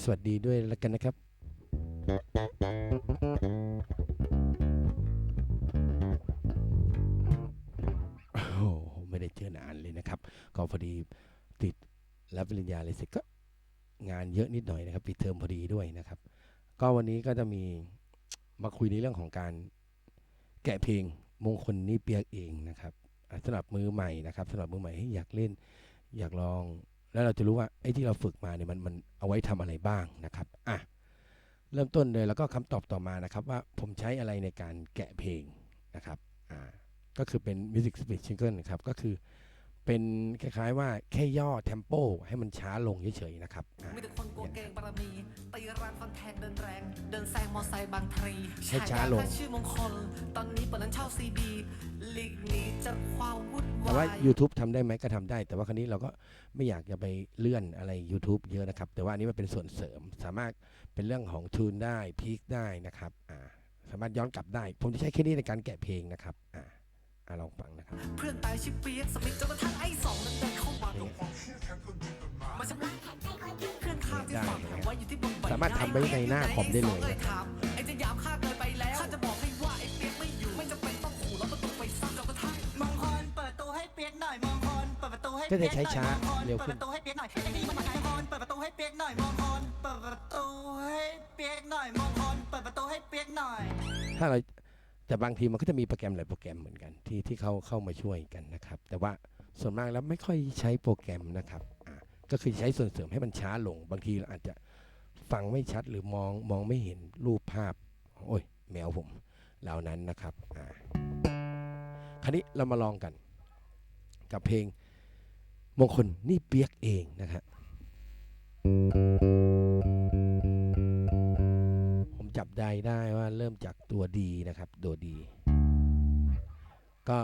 สวัสดีด้วยแล้วกันนะครับ โอ้โหไม่ได้เจอนานเลยนะครับ ก็พอดีติดรับปริญญาเลยเสร็จก็งานเยอะนิดหน่อยนะครับปิดเทอมพอดีด้วยนะครับ ก็วันนี้ก็จะมีมาคุยในเรื่องของการแกะเพลงมงคลนี่เปียกเองนะครับสำหรับมือใหม่นะครับสำหรับมือใหม่ให้อยากเล่น อยากลอง แล้วเราจะรู้ว่าไอ้ที่เราฝึกมาเนี่ยมันมันเอาไว้ทำอะไรบ้างนะครับอะเริ่มต้นเลยแล้วก็คำตอบต่อมานะครับว่าผมใช้อะไรในการแกะเพลงนะครับอ่าก็คือเป็นมิวสิกสปีดชิงเกิลนะครับก็คือ เป็นคล้ายๆว่าแค่ย่อเทมโปให้มันช้าลงเฉยๆนะครับอ่ามีแต่คนกลัวเกงบารมีตีรันฟันแทงเดินแรง เดินแซงมอไซค์บางพลีให้ช้าลงฉยแค่ชื่อมงคล ตอนนี้เปิดร้านเช่าซีดีลีกหนี้จากความวุ่นแต่วาว่าย YouTube ทำได้ไหมก็ทำได้ แต่ว่าครั้นี้เราก็ไม่อยากจะไปเลื่อนอะไร YouTube เยอะนะครับ แต่ว่าอันนี้มันเป็นส่วนเสริมสามารถเป็นเรื่องของทูนได้พีคได้นะครับอ่าสามารถย้อนกลับได้ ผมจะใช้แค่นี้ในการแกะเพลงนะครับอ่า อ่าลองฟังนะครับ เพื่อนตายชิบเปียกสมิธจนกระทั่งไอ้สองนั้นเดินเข้ามาดูมาชำระเพื่อนข้างที่ฝังไว้อยู่ที่บนใบสามารถทำไว้ในหน้าคอมได้เลย ไอ้สองถามไอ้จะยามข้าเกินไปแล้วข้าจะบอกให้ว่าไอ้เปียกไม่อยู่ไม่จำเป็นต้องขู่แล้วประตูไปซ้ำจนกระทั่งมองคอนเปิดประตูให้เปียกหน่อยมองคอนเปิดประตูให้ก็เปีจะยกใช้หน่อยช้ามองคอนเร็วเปิดขึ้นประตูให้เปียกหน่อยไอ้นี่มันมองคอนเปิดประตูให้เปียกหน่อยมองคอนเปิดประตูให้เปียกหน่อยมองคอนเปิดประตูให้เปียกหน่อย ถ้าเรา แต่บางทีมันก็จะมีโปรแกรมหลายโปรแกรมเหมือนกันที่ที่เขาเข้ามาช่วยกันนะครับ แต่ว่าส่วนมากแล้วไม่ค่อยใช้โปรแกรมนะครับก็คือใช้ส่วนเสริมให้มันช้าลง บางทีเราอาจจะฟังไม่ชัดหรือมองมองไม่เห็นรูปภาพ โอ้ยแมวผมเหล่านั้นนะครับอ่าคราวนี้เรามาลองกัน กับเพลงมงคลนี่เปียกเองนะครับ ได้ได้ว่าเริ่มจากตัวดีนะครับ ตัวดี ก็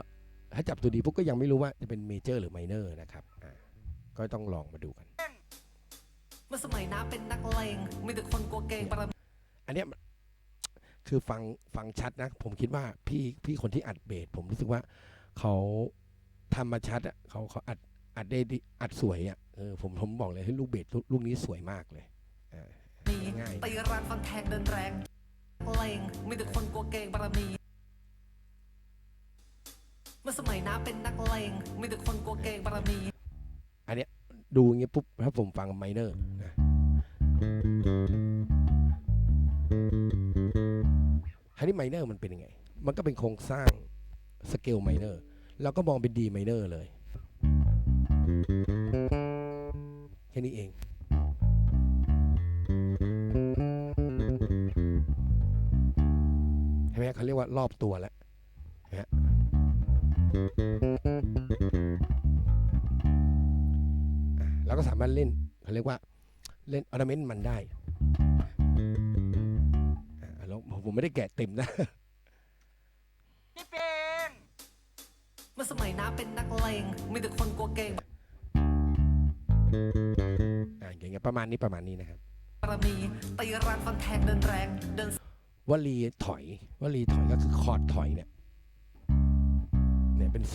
ถ้าจับตัวดีปุ๊บก็ยังไม่รู้ว่าจะเป็นเมเจอร์หรือไมเนอร์นะครับอ่าก็ต้องลองมาดูกัน เมื่อสมัยน้าเป็นนักเลงมีแต่คนกลัวเกงบารมีอันเนี้ยมันคือฟังฟังชัดนะ ผมคิดว่าพี่พี่คนที่อัดเบสผมรู้สึกว่าเขาทำมาชัดอะเขาเขาอัดอัดได้ดีอัดสวยอะเออผมผมบอกเลยให้ลูกเบสลูกลูกนี้สวยมากเลยอ่าง่ายตีรันฟันแทงเดินแรง เลงมีแต่คนกลัวเกงบารมี เมื่อสมัยน้าเป็นนักเลงมีแต่คนกลัวเกงบารมี อันเนี้ยดูอย่างเงี้ยปุ๊บถ้าผมฟังไมเนอร์นะคราวนี้ไมเนอร์มันเป็นยังไง มันก็เป็นโครงสร้างสเกลไมเนอร์เราก็มองเป็นดีไมเนอร์เลย แค่นี้เอง นไหมเขาเรียกว่ารอบตัวแล้วเห็นไหมฮะอะเราก็สามารถเล่นเขาเรียกว่าเล่นออร์เมนต์มันได้อะแล้วผมไม่ได้แกะเต็มนะพี่เปียกเมื่อสมัยน้าเป็นนักเลงมีแต่คนกลัวเกงอะอย่างเงี้ยประมาณนี้ประมาณนี้นะครับบารมีตีรันฟันแทงเดินแรงเดิน วลีถอยวลีถอยก็คือคอร์ดถอยเนี่ยเนี่ยเป็น C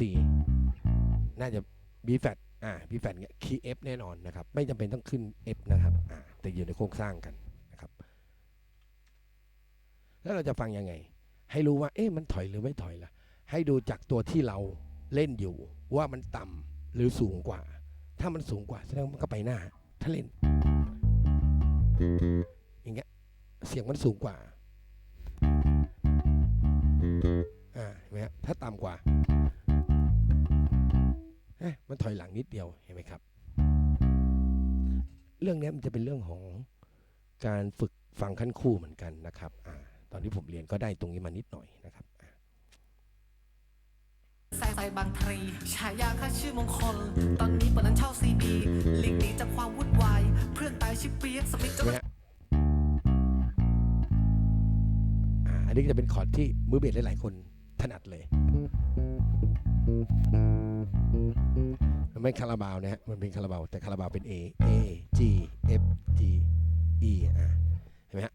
น่าจะ B flat อ่า B flat เนี่ยคีย์ F แน่นอนนะครับ ไม่จำเป็นต้องขึ้น F นะครับอ่าแต่อยู่ในโครงสร้างกันนะครับ แล้วเราจะฟังยังไง ให้รู้ว่าเอ๊ะมันถอยหรือไม่ถอยล่ะ ให้ดูจากตัวที่เราเล่นอยู่ว่ามันต่ำหรือสูงกว่า ถ้ามันสูงกว่าแสดงว่ามันก็ไปหน้า ถ้าเล่นอย่างเงี้ยเสียงมันสูงกว่า อ่าเห็นไหมฮะถ้าต่ำกว่าเอ๊ะมันถอยหลังนิดเดียวเห็นไหมครับ เรื่องเนี้ยมันจะเป็นเรื่องของการฝึกฟังขั้นคู่เหมือนกันนะครับอ่าตอนที่ผมเรียนก็ได้ตรงนี้มานิดหน่อยนะครับอ่าแซงไปบางพลีฉายาข้าชื่อมงคล ตอนนี้เปิดร้านเช่าซีดีลีกหนี้จากความวุ่นวาย เพื่อนตายชิบเปียกสมิธจเห็นนไหมฮะ นนี้จะเป็นคอร์ดที่มือเบสหลาย ๆ คนถนัดเลย มันไม่คาราบาวนะฮะ มันเป็นคาราบาว แต่คาราบาวเป็น A A G F G E อะเห็นไหมฮะ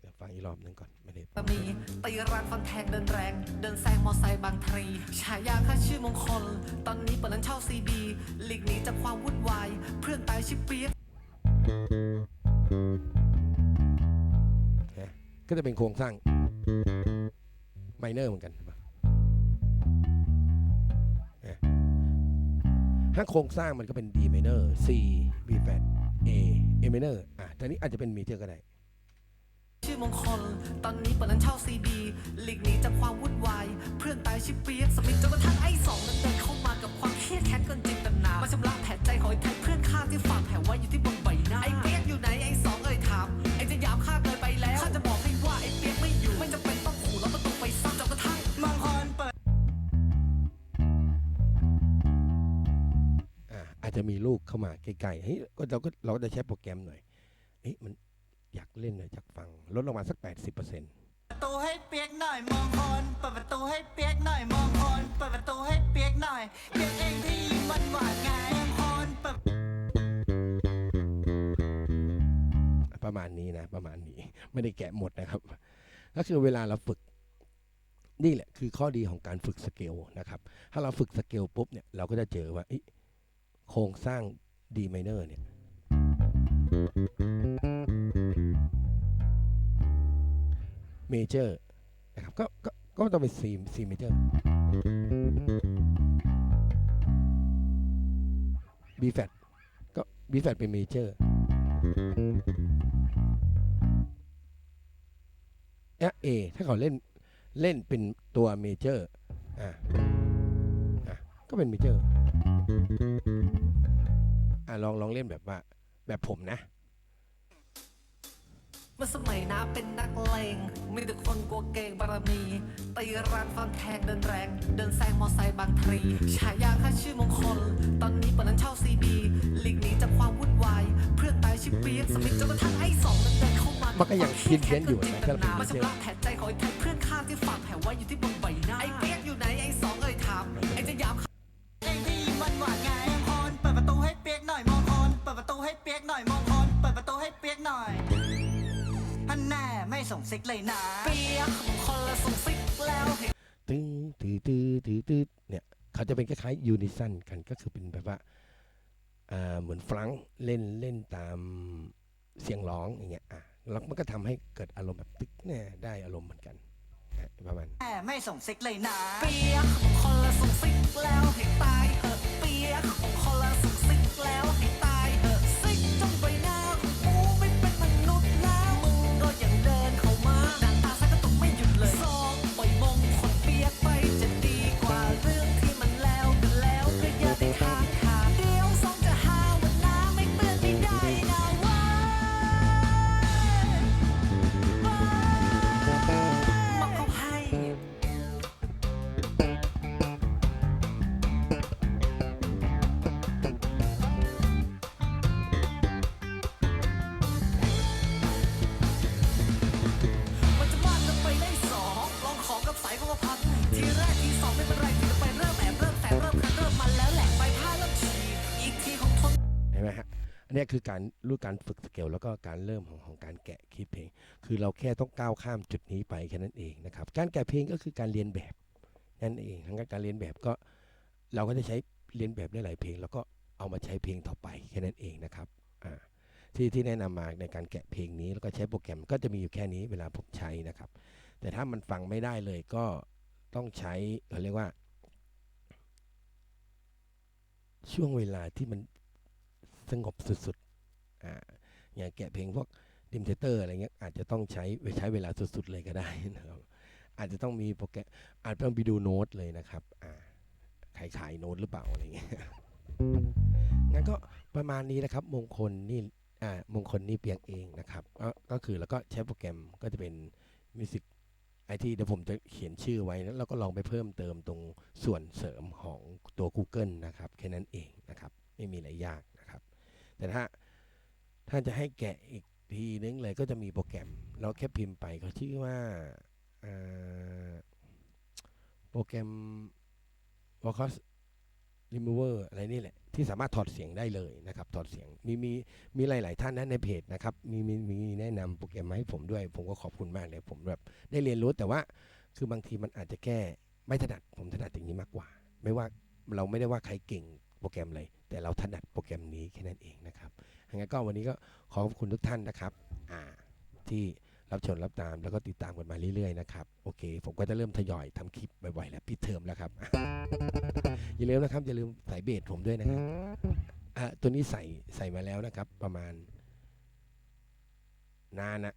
เดี๋ยวฟังอีกรอบหนึ่งก่อนไม่ได้สามีตีรันฟันแทงเดินแรง เดินแซงมอไซค์บางพลีฉายาข้าชื่อมงคล ตอนนี้เปิดร้านเช่าซีดีหลีกหนีจากความวุ่นวาย เพื่อนตายชิบเปียก ก็จะเป็นโครงสร้างไมเนอร์เหมือนกันถ้าโครงสร้างมันก็เป็น D minor C B flat A A minor อะตอนนี้อาจจะเป็นเมเจอร์ก็ได้ ชื่อมงคล ตอนนี้เปิดร้านเช่าซีดีหลีกหนีจากความวุ่นวาย เพื่อนตายชิบเปียกสมิธจนกระทั่งไอ้สองนั้นเดินเข้ามากับความเครียดแค้นเกินจินตนามาชำระแผลใจของไอ้แทนเพื่อนข้าที่ฝากแผลไว้อยู่ที่ อะอาจจะมีลูกเข้ามาใกล้ๆเฮ้ยก็เราก็เราก็จะใช้โปรแกรมหน่อยเอ๊ะมันอยากเล่นหน่อยอยากฟัง ลดลงมาสัก 80%ประตูให้เปียกหน่อยมงคลเปิดประตูให้เปียกหน่อยมงคลเปิดประตูให้เปียกหน่อยเปียกเองที่มันหวานไงมงคลเปิดประมาณนี้นะประมาณนี้ไม่ได้แกะหมดนะครับ ก็คือเวลาเราฝึกนี่แหละคือข้อดีของการฝึกสเกลนะครับ ถ้าเราฝึกสเกลปุ๊บเนี่ยเราก็จะเจอว่าเอ๊ะ โครงสร้าง D minor เนี่ยเมเจอร์นะครับก็ก็ก็ต้องเป็น C C major B flat ก็ B flat เป็นเมเจอร์เอถ้าเขาเล่นเล่นเป็นตัวเมเจอร์อะอะก็เป็นเมเจอร์ อะลองลองเล่นแบบว่าแบบผมนะเมื่อสมัยน้าเป็นนักเลงมีแต่คนกลัวเกงบารมีตีรันฟันแทงเดินแรง เดินแซงมอไซค์บางทรีฉายาข้าชื่อมงคล ตอนนี้เปิดร้านเช่าซีดีหลีกหนีจากความวุ่นวาย เพื่อนตายชิบเปียกสมิธจนกระทั่งไอ้สองนั้นเดินเข้ามามัมันก็ยังเพี้ยนๆอยู่นะถ้าเราเป็นมาชำระแผลใจของไอ้แทนเพื่อนข้าที่ฝากแผลไว้อยู่ที่บนใบหน้าไอ้เปียกอยู่ไหนไอ้สองเอ่ยถามไอ้จะยามเองที่มันหวานไง ให้เปียกหน่อยมงคลเปิดประตูให้เปียกหน่อยท่านแน่ไม่ส่งซิกเลยนะ เปียกของคนละส่งซิกแล้วเห็นตึ้งตืดตืดตืดตืดเนี่ยเขาจะเป็นคล้ายๆยูนิซันกันก็คือเป็นแบบว่าอ่าเหมือนฟรังก์เล่นเล่นตามเสียงร้องอย่างเงี้ยอะแล้วมันก็ทำให้เกิดอารมณ์แบบตึกเนี่ยได้อารมณ์เหมือนกันอะประมาณแน่ไม่ส่งซิกเลยนะเปียกของคนละส่งซิกแล้วให้ตายเนนี้คือการรู้การฝึกสเกลแล้วก็การเริ่มของของการแกะคลิปเพลง คือเราแค่ต้องก้าวข้ามจุดนี้ไปแค่นั้นเองนะครับ การแกะเพลงก็คือการเรียนแบบนั่นเองทั้งการเรียนแบบก็เราก็จะใช้เรียนแบบได้หลายเพลง แล้วก็เอามาใช้เพลงต่อไปแค่นั้นเองนะครับอ่าที่ที่แนะนำมาในการแกะเพลงนี้แล้วก็ใช้โปรแกรมก็จะมีอยู่แค่นี้เวลาผมใช้นะครับ แต่ถ้ามันฟังไม่ได้เลยก็ต้องใช้เขาเรียกว่า ช่วงเวลาที่มัน สงบสุดๆอ่าอย่างแกะเพลงพวกดิมเทเตอร์อะไรเงี้ยอาจจะต้องใช้ใช้เวลาสุดๆเลยก็ได้นะครับอาจจะต้องมีโปรแกรมอาจจะต้องไปดูโน้ตเลยนะครับอ่าขายขายโน้ตหรือเปล่าอะไรเงี้ยงั้นก็ประมาณนี้นะครับ มงคลนี่อ่ามงคลนี่เปียงเองนะครับก็คือแล้วก็ใช้โปรแกรมก็จะเป็นมิวสิกไอที่เดี๋ยวผมจะเขียนชื่อไว้แล้วเราก็ลองไปเพิ่มเติมตรงส่วนเสริมของตัว Google นะครับ แค่นั้นเองนะครับ ไม่มีอะไรยาก แต่ถ้าถ้าจะให้แกะอีกทีนึงเลยก็จะมีโปรแกรม เราแค่พิมพ์ไปเขาชื่อว่าโปรแกรม Vocus Remover อะไรนี่แหละ ที่สามารถถอดเสียงได้เลยนะครับ ถอดเสียงมีมีมีหลาย ๆ ท่านนะในเพจนะครับมีมีมีแนะนำโปรแกรมมาให้ผมด้วย ผมก็ขอบคุณมากเลย ผมแบบได้เรียนรู้แต่ว่าคือบางทีมันอาจจะแก้ไม่ถนัดผมถนัดอย่างนี้มากกว่า ไม่ว่าเราไม่ได้ว่าใครเก่งโปรแกรมอะไร แต่เราถนัดโปรแกรมนี้แค่นั้นเองนะครับงั้นก็วันนี้ก็ขอขอบคุณทุกท่านนะครับที่รับชมรับตามแล้วก็ติดตามกันมาเรื่อยๆนะครับโอเค ผมก็จะเริ่มทยอยทำคลิปบ่อยๆแล้วปิดเทอมแล้วครับ อย่าลืมนะครับอย่าลืมใส่เบสผมด้วยนะครับอะตัวนี้ใส่ใส่มาแล้วนะครับ ประมาณ นานนะ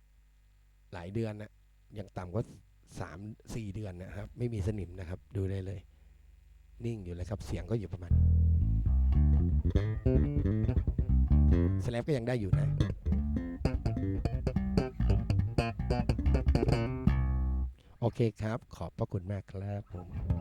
หลายเดือนนะยังต่ำก็สามสี่เดือนนะครับ ไม่มีสนิมนะครับ ดูได้เลย นิ่งอยู่เลยครับ เสียงก็อยู่ประมาณนี้ สแลปก็ยังได้อยู่นะ โอเคครับ ขอบพระคุณมากครับผม